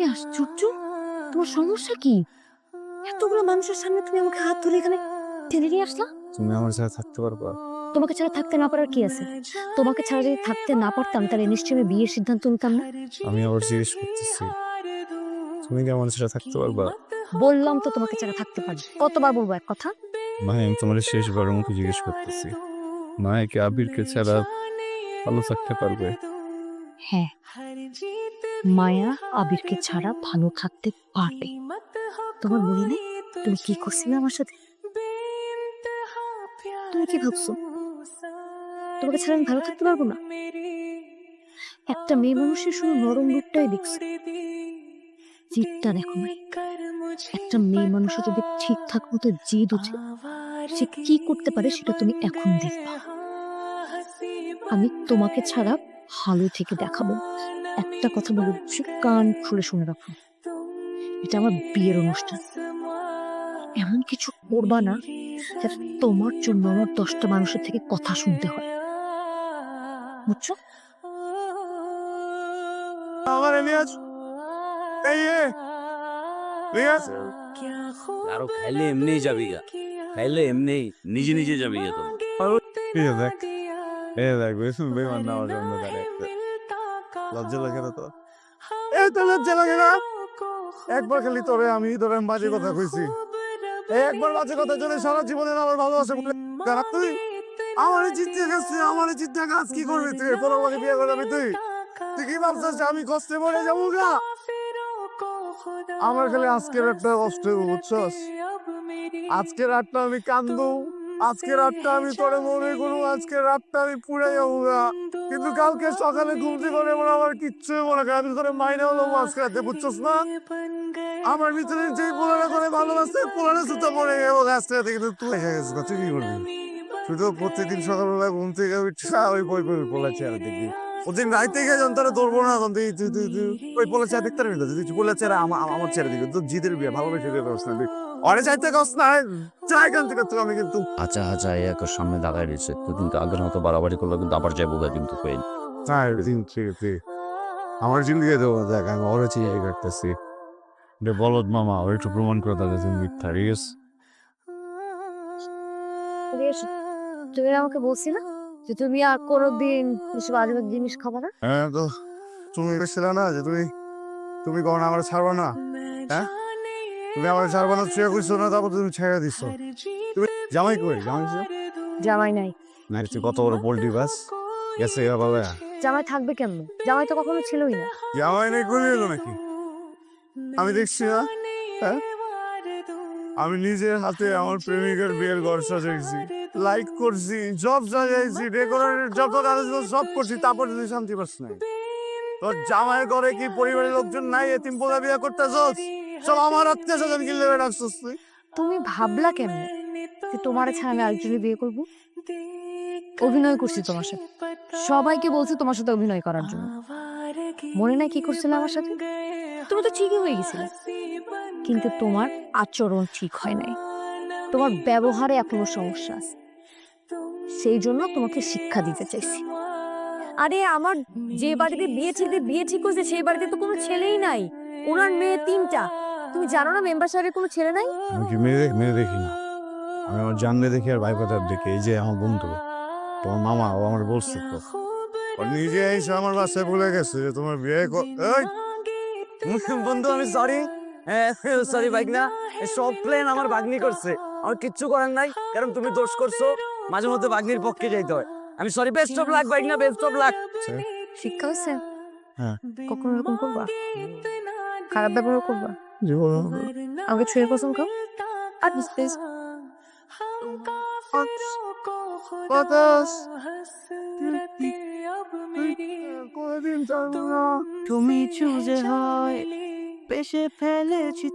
এ আশ্চর্য তোমার সমস্যা কি? এতগুলো মানুষের সামনে তুমি আমাকে হাত ধরে এখানে টেনে নিয়ে আসলা? তুমি আমার সাথে থাকতে পারবা। তোমাকে ছাড়া থাকতে না পারার কি আছে? তোমাকে ছাড়া যদি থাকতে না পারতাম তাহলে নিশ্চয়ই আমি বিয়ের সিদ্ধান্ত নিতাম না। আমি আবার জিজ্ঞেস করতেছি তুমি কি আমার সাথে থাকতে পারবা? বললাম তো তোমাকে ছাড়া থাকতে পারি। কতবার বলব এক কথা? ভাই আমি তোমার শেষবারের মতো জিজ্ঞেস করতেছি। মায়াকে আবিরকে ছাড়া ভালো থাকতে পারবে? হ্যাঁ। মায়া আবিরকে ছাড়া ভালো থাকতে পারবে। তোমার মনে নেই? তুমি কি করছিলে আমার সাথে? তুমি কি ভাবছ? তোমাকে ছাড়া আমি ভালো থাকতে পারব না? একটা মেয়ে মানুষের শুধু নরম রূপটাই দেখছ। জিদটা দেখো একটা মেয়ে মানুষের যদি ঠিকঠাক মতো জিদ উঠে সে কি করতে পারে সেটা তুমি এখন দেখবা। আমি তোমাকে ছাড়া ভালো থেকে দেখাবো। একটা কথা বলে দিচ্ছি, কান খুলে শুনে রাখো। এটা আমার বিয়ের অনুষ্ঠান। এমন কিছু করবা না যাতে তোমার জন্য আমার দশটা মানুষের থেকে কথা শুনতে হয়। বুঝছ? আমার এলিয়াস এই এলিয়াস আরও খাইলে এমনি যাবি গা। খাইলে এমনি নিজে নিজে যাবি গা তো। এই দেখ এই দেখ বেশি বেমান না আমার জন্য দাঁড়িয়ে। লজ্জা লাগে না তো এই তো লজ্জা লাগে না? একবার খালি তোরে আমি তোরে বাজে কথা কইছি। এই একবার বাজে কথা জন্য সারা জীবনে আমার ভালোবাসা বলে খারাপ তুই। আমার চিন্তা গেছে আমার চিন্তা কাজ কি করবি তুই? তোর আমাকে বিয়ে করবি তুই? তুই কি ভাবছিস আমি কষ্টে মরে যাব গা? আমার খালি আজকের একটা কষ্ট বুঝছস? আজকের রাতটা আমি কান্দবো আজকে রাতটা আমি তোরে মনে করব আজকে রাতটা আমি পুড়ে যাব কিন্তু কালকে সকালে ঘুম থেকে মনে আমার কিচ্ছু মনে করে আমি তোরে মাইনে হলো আজকে রাতে, বুঝছস না? আমার ভিতরে যে পোলারা করে ভালোবাসে পোলারা সুতো মরে গেল আজকে রাতে, কিন্তু তুই এসে গেছিস তুই কি করবি? শুধু প্রত্যেকদিন সকালবেলা ঘুম থেকে উঠা ওই বই বই পোলা চেয়ার দেখবি। ওদিন রাইতে গিয়ে যখন তারা ধরবো না, তখন তুই তুই তুই ওই পোলা চেয়ার দেখতে পারবি না তুই পোলা চেয়ার আমার চেয়ার দিবি তোর জিদের বিয়ে ভালোবেসে বিয়ে করছ না অরে চাইতে কস না কেন থেকে তুই আমি কিন্তু আচ্ছা আচ্ছা এই এক সামনে দাঁড়ায় রয়েছে। তুই কিন্তু আগের মতো বাড়াবাড়ি করলে কিন্তু আবার যাব গা কিন্তু কই? চাই দিন ঠিক আমার জিন্দিগি দেবো দেখ আমি ওরে চিয়ে করতেছি। রে বলদ মামা ওর একটু প্রমাণ করে তাহলে তুমি মিথ্যা ঠিক আছে? তুমি আমাকে বলছিলে যে তুমি আর কোনোদিন এসব আজে বাজে জিনিস খাব না? হ্যাঁ তো তুমি বলছিলে না যে তুমি তুমি কখন আমার ছাড়বা না? হ্যাঁ? তুমি আমার ছাড়বা না ছুঁয়ে করছ না তারপর তুমি ছেড়ে দিচ্ছ তুমি জামাই কই? জামাই ছিল? জামাই নাই। না তুই কত বড় পোল্ট্রি বাস? গেছে বাবা। জামাই থাকবে কেমন? জামাই তো কখনো ছিলই না। জামাই নেই করে এলো নাকি? আমি দেখছি না হ্যাঁ? আমি নিজের হাতে আমার প্রেমিকের বিয়ের ঘর সাজাইছি লাইক করছি জব সাজাইছি ডেকোরেটের যত কাজ ছিল সব করছি তারপর যদি শান্তি পাস নাই। তোর জামাই ঘরে কি পরিবারের লোকজন নাই এতিম পোলা বিয়ে করতেছস? সব আমার আত্মীয় স্বজন কিনলে রাখছস তুই। তুমি ভাবলা কেমনে যে তোমার ছাড়া আমি আরেকজনের বিয়ে করব? অভিনয় করছি তোমার সাথে। সবাইকে বলছি তোমার সাথে অভিনয় করার জন্য। মনে নাই কি করছিলে আমার সাথে? তুমি তো ঠিকই হয়ে গেছিলে। কিন্তু তোমার আচরণ ঠিক হয় নাই। তোমার ব্যবহারে এখনও সমস্যা আছে। সেই জন্য তোমাকে শিক্ষা দিতে চাইছি। আরে আমার যে বাড়িতে বিয়ে ঠিক বিয়ে ঠিক হয়েছে সেই বাড়িতে তো কোনো ছেলেই নাই। ওনার মেয়ে তিনটা। তুমি জানো না মেম্বার সাহেবের কোনো ছেলে নাই? আমি কি মেয়ে দেখ- মেয়ে দেখি না? আমি আমার জানলে দেখি আর ভাই কথার দেখি এই যে আমার বন্ধু তোমার মামা ও আমার বলছে। তো ও নিজে এসে আমার বাসায় বলে গেছে যে তোমার বিয়ে এই, বন্ধু আমি সরি সরি বাইক না সব প্ল্যান আমার বাগনি করছে। আমার কিচ্ছু করার নাই কারণ তুমি দোষ করছ। মাঝে মধ্যে বাগনির পক্ষে যাইতে হয়। আমি sorry best of luck bike না বেস্ট অফ লাক শিক্ষা হয়েছে হ্যাঁ। কখনো এরকম করবা? খারাপ ব্যবহার করবা? জীবন আমাকে ছুঁয়ে কসম খাও আর না তুমি চুজে হয় পেশে ফেলেছি